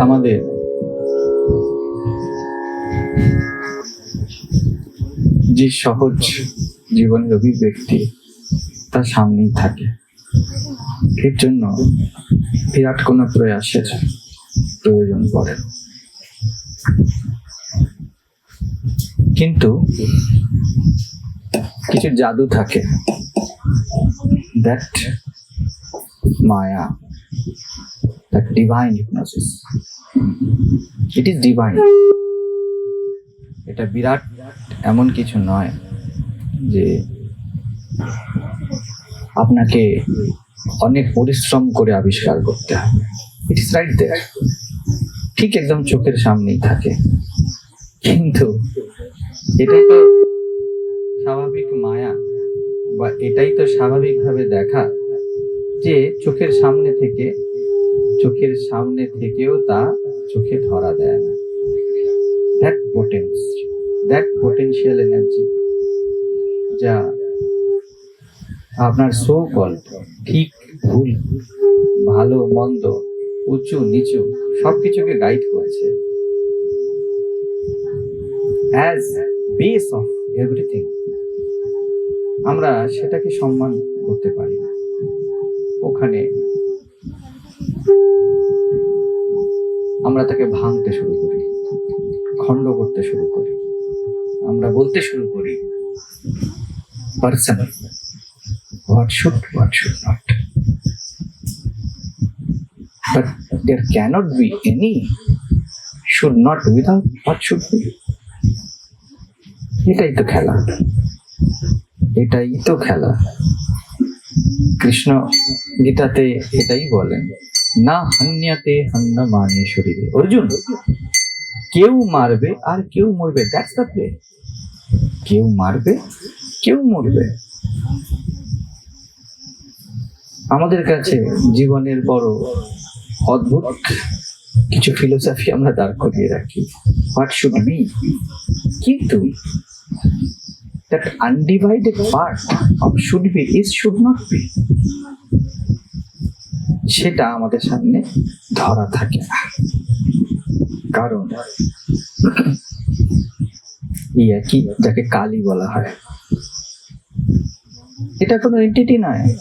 আমাদের। যে সহজ জীবনের অভিব্যক্তি তার সামনেই থাকে। এর জন্য বিরাট কোনো প্রয়াসের প্রয়োজন পড়ে। কিন্তু কিছু জাদু থাকে। That maya, that divine hypnosis it is divine এটা বিরাট এমন কিছু নয় যে আপনাকে অনেক পরিশ্রম করে আবিষ্কার করতে হবে। ইট ইস রাইট দেয়ার ঠিক একদম চোখের সামনেই থাকে। কিন্তু এটাই তো স্বাভাবিক মায়া বা এটাই তো স্বাভাবিকভাবে দেখা যে চোখের সামনে থেকে চোখের সামনে থেকেও তা চোখে ধরা দেয় না। That potence that potential energy যা আপনার সো কল ঠিক ভুল, ভালো, মন্দ, উঁচু, নিচু সবকিছুকে গাইড করছে। অ্যাজ বেস অফ এভরিথিং আমরা সেটাকে সম্মান করতে পারি না। ওখানে আমরা তাকে ভাঙতে শুরু করি, খণ্ড করতে শুরু করি। আমরা বলতে শুরু করি personal WhatsApp WhatsApp not but there cannot be any should not without WhatsApp be এটাই তো খেলা। এটাই তো খেলা। কৃষ্ণ গীতাতে এটাই বলেন। না হান্যাতে হান্য মানে শরীরে। অর্জুন, কেউ মারবে আর কেউ মরবে। দ্যাটস দ্য প্লে কেউ মারবে, কেউ মরবে। আমাদের কাছে জীবনের বড় অদ্ভুত কিছু ফিলোসফি আমরা দাঁড় করিয়ে রাখি। হোয়াট শুড বি কিন্তু that undivided part of should be is should not be সেটা আমাদের সামনে ধরা থাকে না। কারণ এই একই, যাকে কালী বলা হয়। এটা কোনো এন্টিটি নয়।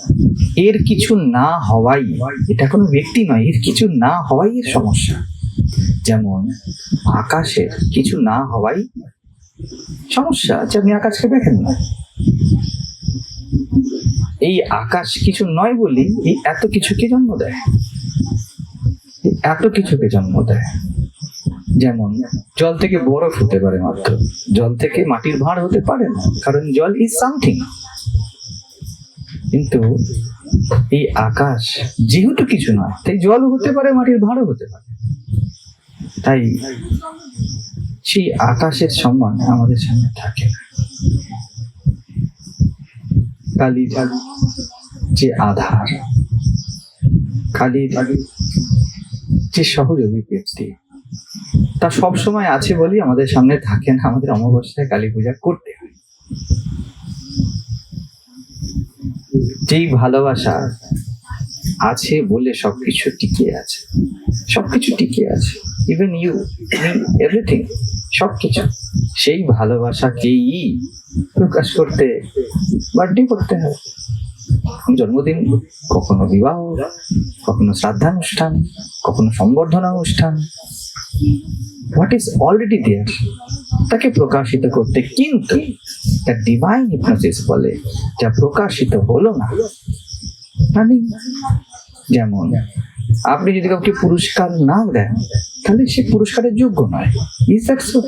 এর কিছু না হওয়াই, এটা কোনো ব্যক্তি নয়, এর কিছু না হওয়াই এর সমস্যা। যেমন আকাশের কিছু না হওয়াই সমস্যা যে আপনি আকাশকে দেখেন না। এই আকাশ কিছু নয় বলি, এই এত কিছুকে জন্ম দেয়? এত কিছুকে জন্ম দেয়? যেমন, জল থেকে বরফ হতে পারে মাত্র। জল থেকে মাটির ভাঁড় হতে পারে না, কারণ জল ইজ সামথিং কিন্তু এই আকাশ যেহেতু কিছু নয়, তাই জলও হতে পারে, মাটির ভাঁড়ও হতে পারে। তাই সেই আকাশের সম্মান আমাদের সামনে থাকে না। কালীর যে আধার কালীর যে সহজ অভিব্যক্তি তা সব সময় আছে বলেই আমাদের সামনে থাকে না আমাদের অমাবস্যায় কালী পূজা করতে হয়। যেই ভালোবাসা আছে বলে সবকিছু টিকে আছে, সবকিছু টিকে আছে ইভেন ইউ এভরিথিং সবকিছু, সেই ভালোবাসাকেই প্রকাশ করতে, বার্থডে করতে হয়। জন্মদিন, কখনো বিবাহ, কখনো শ্রাদ্ধানুষ্ঠান, কখনো সম্বর্ধনা অনুষ্ঠান হোয়াট ইজ অলরেডি দেয়ার তাকে প্রকাশিত করতে কিন্তু দ্য ডিভাইন হিপনোসিস বলে, যা প্রকাশিত হলো না। মানে যেমন, আপনি যদি কাউকে পুরস্কার না দেন, তাহলে সে পুরস্কারের যোগ্য নয়। ইজ দ্যাট সো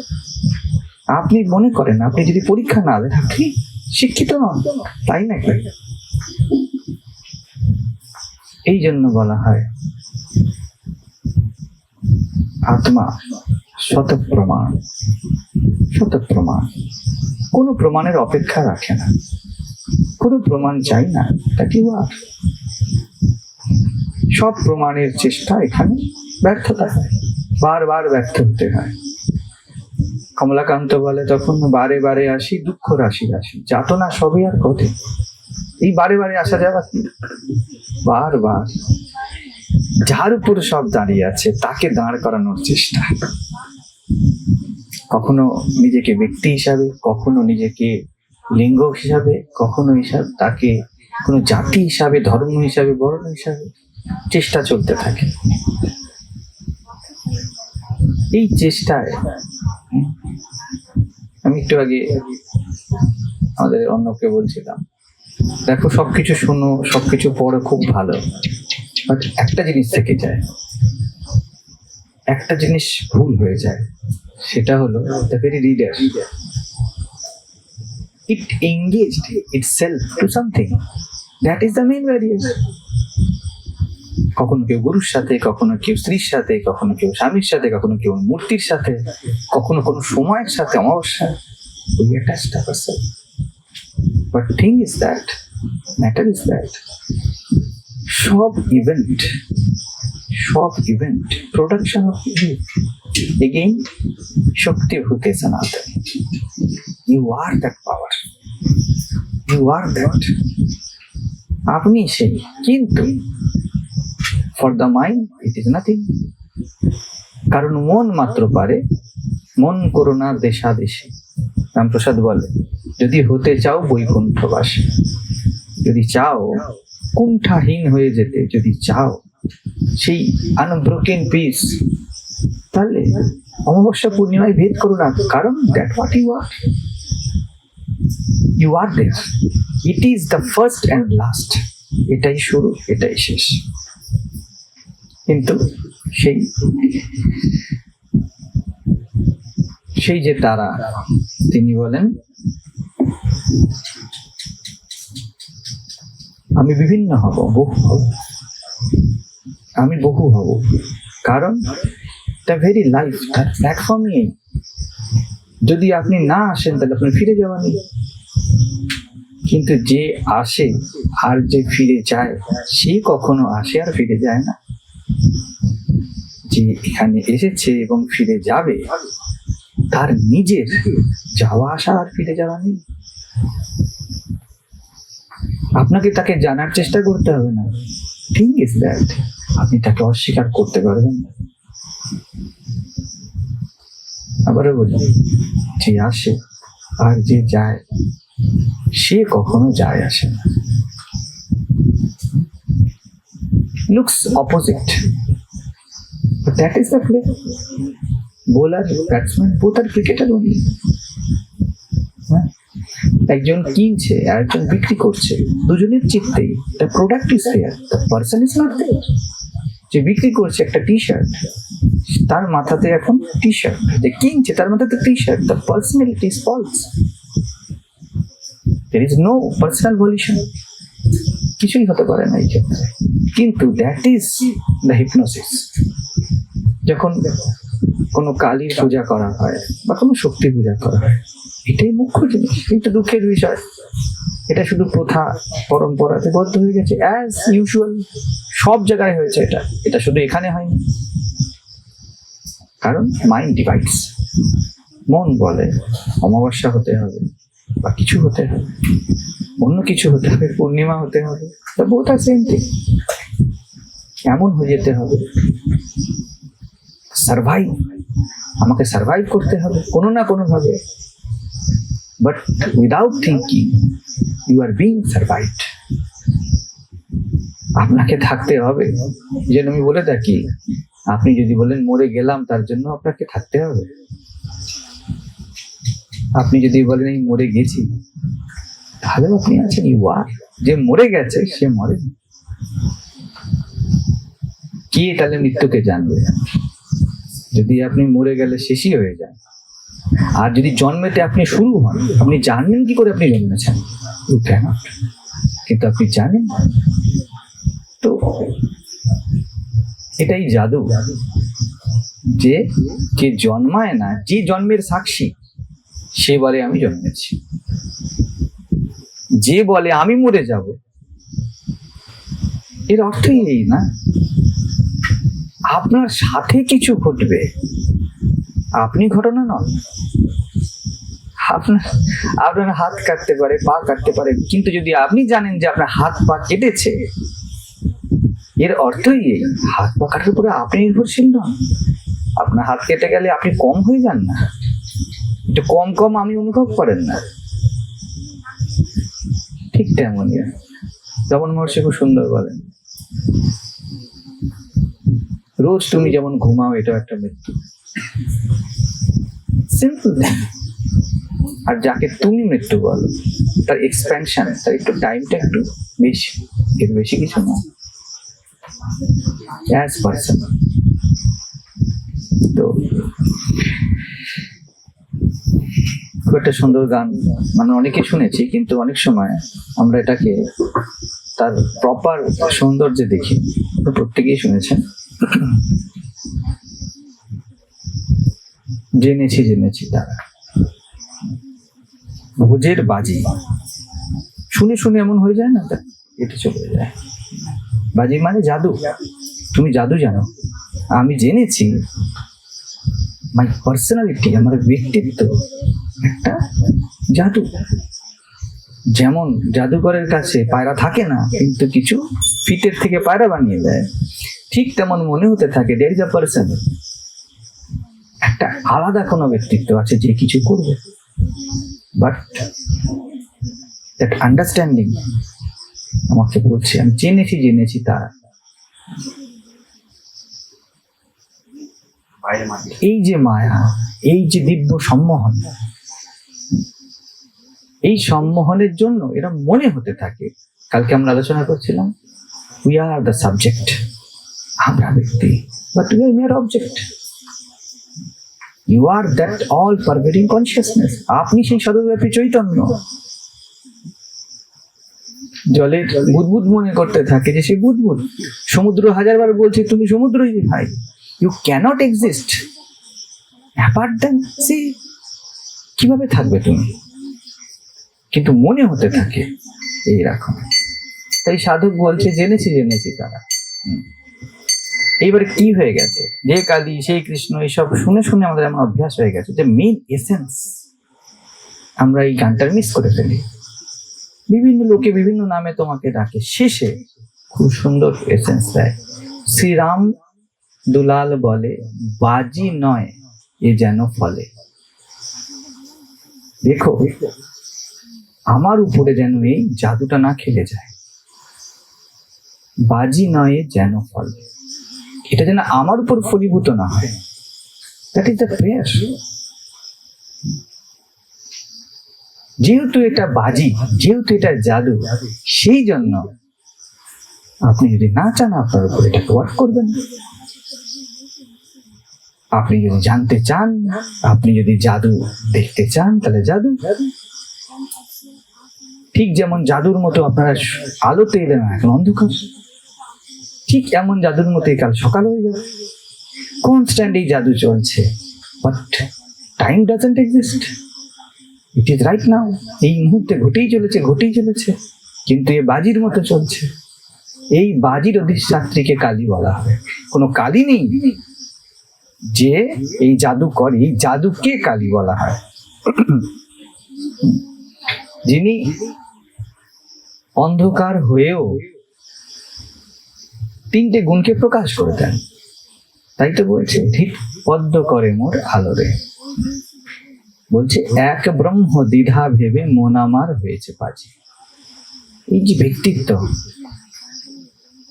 আপনি মনে করেন, আপনি যদি পরীক্ষা না দেন, আপনি শিক্ষিত নন। তাই নাকি? এই জন্য বলা হয়, আত্মা শত প্রমাণ শত প্রমাণ কোনো প্রমাণের অপেক্ষা রাখে না। কোনো প্রমাণ চাই না তাকে আর সব প্রমাণের চেষ্টা এখানে ব্যর্থতা হয়। বারবার ব্যর্থ হতে হয়। কমলাকান্ত বলে তখন বারে বারে আসি, দুঃখ রাশি রাশি। যাতনা সবই আর কঠিন এই বারে বারে আসা যাওয়া বারবার যার উপর সব দাঁড়িয়ে আছে, তাকে দাঁড় করানোর চেষ্টা। কখনো নিজেকে ব্যক্তি হিসাবে, কখনো নিজেকে লিঙ্গ হিসাবে, কখনো হিসাবে তাকে কোনো জাতি হিসাবে, ধর্ম হিসাবে, বর্ণ হিসাবে চেষ্টা চলতে থাকে। এই চেষ্টায় আমি একটু আগে আমাদের অন্যকে বলছিলাম। দেখো, সবকিছু শোনো, সবকিছু পড়ো, খুব ভালো। বাট একটা জিনিস থেকে যায়। একটা জিনিস ভুল হয়ে যায়। সেটা হলো the very reader it engaged itself to something that is the main barrier কখনো কেউ গুরুর সাথে, কখনো কেউ স্ত্রীর সাথে, কখনো কেউ স্বামীর সাথে, কখনো কেউ মূর্তির সাথে, কখনো কোনো সময়ের সাথে, অমাবস্যা। But is that matter that সব ইভেন্ট সব event production of event again শক্তি ভূতে সনাতন। You are that power you are that আপনি সেই, কিন্তু for the mind it is nothing কারণ মন মাত্র পারে, মন করোনা দেশাদেশে। রামপ্রসাদ বলে, যদি হতে চাও বৈকুণ্ঠবাসী, যদি চাও কুণ্ঠাহীন হয়ে যেতে, যদি চাও সেই আনব্রোকেন পিস তাহলে অমাবস্যা পূর্ণিমায় ভেদ করো না। কারণ that what you are you are there it is the first and last এটাই শুরু, এটাই শেষ। কিন্তু সেই সেই যে তারা, তিনি বলেন, আমি বিভিন্ন হব, বহু হব। আমি বহু হব। কারণ দ্য ভেরি লাইফ তার প্ল্যাটফর্মই যদি আপনি না আসেন, তাহলে আপনি ফিরে যাওয়া নেই কিন্তু যে আসে আর যে ফিরে যায়, সে কখনো আসে আর ফিরে যায় না। যে এখানে এসেছে এবং ফিরে যাবে, তার নিজের যাওয়া আসা আর ফিরে যাওয়া নেই। আপনাকে তাকে জানার চেষ্টা করতে হবে না। থিং ইজ দ্যাট আপনি তাকে অস্বীকার করতে পারবেন না। আবারও বলি, যে আসে আর যে যায়, সে কখনো যায় আসে না। Looks opposite that is the play bowler batsman both are cricketer only একজন কিনছে আর একজন বিক্রি করছে। দুজনের চিত্তেই। The product is fair the person is not there যে বিক্রি করছে একটা টি শার্ট তার মাথাতে এখন টি শার্ট যে কিনছে, তার মাথাতে T shirt the personality is false there is no personal volition কিছুই হতে পারে না এই ক্ষেত্রে। কিন্তু দ্যাট ইজ দ্য হিপনোসিস যখন কোনো কালীর পূজা করা হয় বা কোনো শক্তি পূজা করা হয়, এটাই মুখ্য জিনিস কিন্তু দুঃখের বিষয়। এটা শুধু প্রথা, পরম্পরাতে বদ্ধ হয়ে গেছে। অ্যাজ ইউজুয়াল সব জায়গায় হয়েছে এটা। এটা শুধু এখানে হয়নি। কারণ মাইন্ড ডিভাইডস মন বলে, অমাবস্যা হতে হবে বা কিছু হতে হবে। অন্য কিছু হতে হবে, পূর্ণিমা হতে হবে বোথ আর সেম থিং এমন হয়ে যেতে হবে সার্ভাইভ আমাকে সার্ভাইভ করতে হবে, কোনো না কোনো ভাবে but without thinking you are being survived আপনাকে থাকতে হবে। যেন আমি বলে থাকি, আপনি যদি বলেন মরে গেলাম, তার জন্য আপনাকে থাকতে হবে। আপনি যদি বলেন এই মরে গেছি তাহলেও আপনি আছেন ইউ আর যে মরে গেছে, সে মরে কে তাহলে মৃত্যুকে জানবে? যদি আপনি মরে গেলে শেষই হয়ে যান আর যদি জন্মেতে আপনি শুরু হন, আপনি জানবেন কি করে আপনি জন্মেছেন? কিন্তু আপনি জানেন। তো এটাই জাদু। যে কে জন্মায় না, যে জন্মের সাক্ষী, সে বলে আমি জন্মেছি। যে বলে আমি মরে যাব, এর অর্থই এই না। আপনার সাথে কিছু ঘটবে। আপনি ঘটনা নন। আপনার আপনার হাত কাটতে পারে, পা কাটতে পারে, কিন্তু যদি আপনি জানেন যে আপনার হাত পা কেটেছে, এর অর্থই এই। হাত পা কাটার উপরে আপনি নির্ভরশীল নন। আপনার হাত কেটে গেলে আপনি কম হয়ে যান না। একটু কম কম আমি অনুভব করেন না। ঠিক তেমনই। যেমন মহর্ষি খুব সুন্দর বলেন। রোজ তুমি যেমন ঘুমাও এটাও একটা মৃত্যু। সিম্পল আর যাকে তুমি মৃত্যু বলো তার এক্সপ্যানশন তার একটু টাইমটা একটু বেশি। এর বেশি কিছু না। অ্যাজ পার্সন তো খুব একটা সুন্দর গান। মানে অনেকে শুনেছি কিন্তু অনেক সময় আমরা এটাকে তার প্রপার সৌন্দর্যে দেখি। প্রত্যেকেই শুনেছেন। জেনেছি জেনেছি তারা ভোজের বাজি। শুনে শুনে এমন হয়ে যায় না? এটা চলে যায়। বাজি মানে জাদু। তুমি জাদু জানো। আমি জেনেছি মাই পার্সোনালিটি আমার ব্যক্তিত্ব একটা জাদু। যেমন জাদুকরের কাছে পায়রা থাকে না, কিন্তু কিছু ফিটের থেকে পায়রা বানিয়ে দেয়। ঠিক তেমন মনে হতে থাকে দেয়ার ইজ আ পার্সন একটা আলাদা কোনো ব্যক্তিত্ব আছে যে কিছু করবে। বাট দ্যাট আন্ডারস্ট্যান্ডিং আমাকে বলছে আমি জেনেছি জেনেছি তা এই যে মায়া এই যে দিব্য সম্মোহন এই সম্মোহনের জন্য এরা মনে হতে থাকে। কালকে আমরা আলোচনা করছিলাম উই আর দ্য সাবজেক্ট আমরা ব্যক্তি but we are mere object you are that all pervading consciousness আপনি সেই সর্বব্যাপী চৈতন্য। জলের বুদবুদ মনে করতে থাকে যে সে বুদবুদ। সমুদ্র হাজারবার বলছে তুমি সমুদ্রই ভাই। You can't exist apart then sea কীভাবে থাকবে তুমি? কিন্তু মনে হতে থাকে এইরকম তাই সাধক বলছে জেনেছি জেনেছি তারা। এইবারে কি হয়ে গেছে? যে কালী, সেই কৃষ্ণ, এইসব শুনে শুনে আমাদের এমন অভ্যাস হয়ে গেছে যে মেইন এসেন্স আমরা এই গানটার মিস করে ফেলি। বিভিন্ন লোকে বিভিন্ন নামে তোমাকে ডাকে। শেষে খুব সুন্দর এসেন্স দেয়। শ্রীরাম দুলাল বলে, বাজি নয়, এ যেন ফলে। দেখো, আমার উপরে যেন এই জাদুটা না খেলে যায়। বাজি নয় যেন ফলে। এটা যেন আমার উপর ফলীভূত না হয়। দ্যাট ইজ দ্য প্রেয়ার যেহেতু এটা বাজি, যেহেতু এটা জাদু, সেই জন্য আপনি যদি না চান, আপনার উপর এটা ওয়ার্ক করবেন আপনি যদি জানতে চান, আপনি যদি জাদু দেখতে চান, তাহলে জাদু। ঠিক যেমন জাদুর মতো আপনারা আলোতে এলেন, এখন অন্ধকার। ঠিক এমন জাদুর মতো কাল সকাল হয়ে যাবে। কনস্ট্যান্ট এই জাদু চলছে? But time doesn't exist it is right now এই মুহূর্তে ঘটেই চলেছে ঘটেই চলেছে। কিন্তু এ বাজির মতো চলছে। এই বাজির অধিষ্ঠাত্রীকে কালী বলা হবে। কোনো কালী নেই যে এই জাদু করে, এই জাদুকে কালী বলা হয়। যিনি অন্ধকার হয়েও তিনটে গুণকে প্রকাশ করে দেন। তাই তো বলছে ঠিক পদ্ম করে মোর আলোরে। বলছে এক ব্রহ্ম দ্বিধা ভেবে মন হয়েছে পাজি এই যে ব্যক্তিত্ব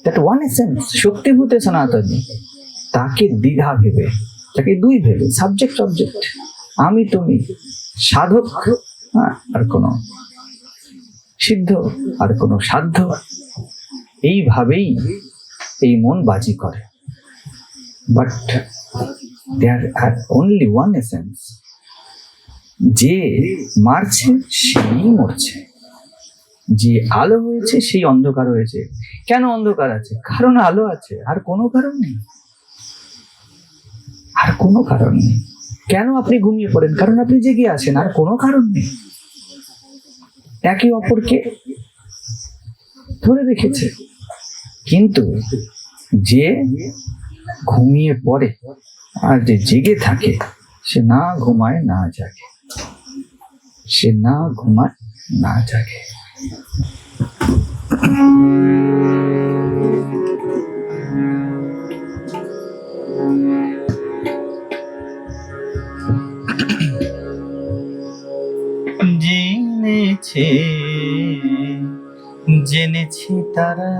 দ্যাট ওয়ান এসেন্স শক্তিভূতে সনাতনী তাকে দ্বিধা ভেবে তাকে দুই ভেবে সাবজেক্ট অবজেক্ট আমি তুমি সাধক হ্যাঁ, আর কোনো সিদ্ধ আর কোনো সাধ্য এইভাবেই এই মন বাজি করে। But there are only one essence যে মারছে, সেই মরছে। যে আলো হয়েছে, সেই অন্ধকার হয়েছে। কেন অন্ধকার আছে? কারণ আলো আছে, আর কোনো কারণ নেই। আর কোনো কারণ নেই। কেন আপনি ঘুমিয়ে পড়েন? কারণ আপনি জেগে আছেন, আর কোনো কারণ নেই। একে অপরকে ধরে রেখেছে। কিন্তু যে ঘুমিয়ে পড়ে আর যে জেগে থাকে, সে না ঘুমায়, না জাগে। সে না ঘুমায়, না জাগে। জেনেছে, জেনেছি তারা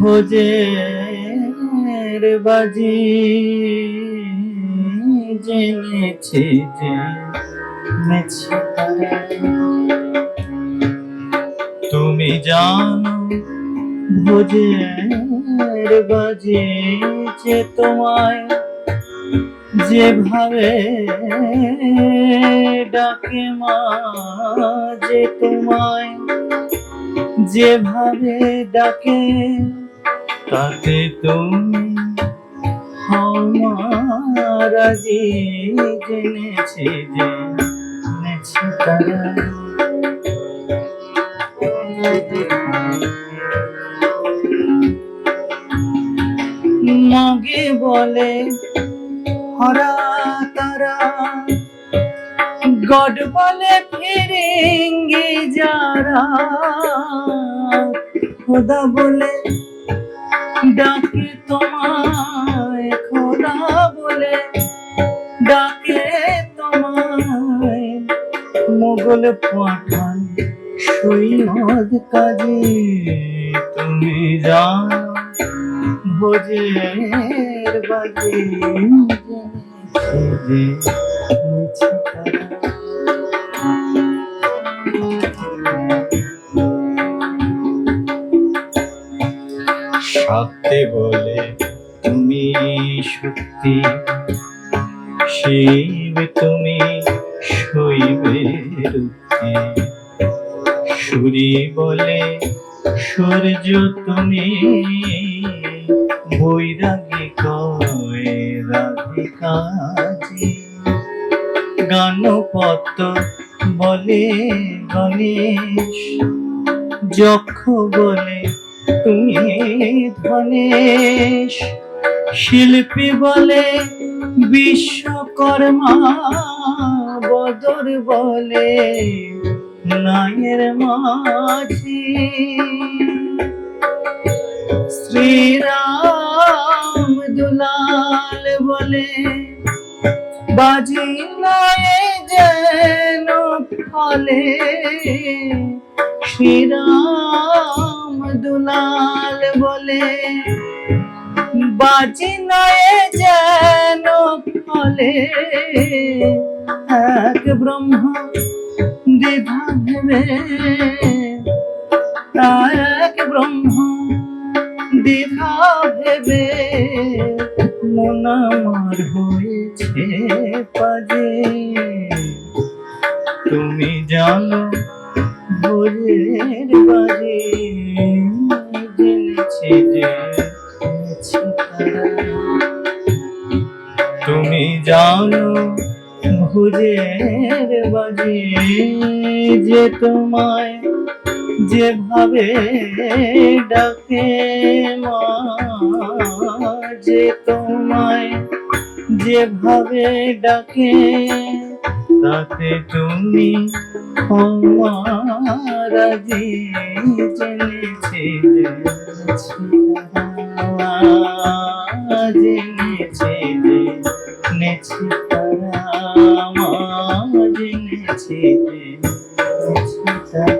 ভোজের বাজি জেনেছে জেনেছে তুমি জানো ভোজের বাজি যে তোমায় যেভাবে ডাকে মা, যে তোমায় যেভাবে ডাকে তাতে তুমি আমার আজি জেনেছে জেনেছে তারা। বলে, হরা তারা। গড বলে, ফিরেঙ্গে যারা। খোদা বলে ডাকে তোমায় খোদা বলে, ডাকে তোমায় মোগল পাঠান সৈয়দ কাজী তুমি জানো ভোজের বাজি জেনেছে তারা। সত্যি বলে তুমি সত্যি, শিব তুমি শৈবে উক্তি সুরি বলে সূর্য তুমি, বৈরাগী কয় রাধিকাজি গানপত বলে গণেশ, যক্ষ বলে তুমি ধনেশ। শিল্পী বলে বিশ্বকর্মা, বদর বলে নায়ের মাঝি। শ্রীরাম দুলাল বলে বাজি নয় যেন ফলে। শ্রীরাম দুলাল বলে, বাজি নয় যেন ফলে। এক ব্রহ্ম দ্বিধা ভেবে এক ব্রহ্ম দ্বিধা ভেবে, মন আমার হয়েছে পাজে। তুমি জানো, ভোরের বাজে যে তোমায় যেভাবে ডাকে মা, যে তোমায় যেভাবে ডাকে, তাতে তুমি আজি জেনেছে জেনেছে জেনেছে জেনেছে Thank you.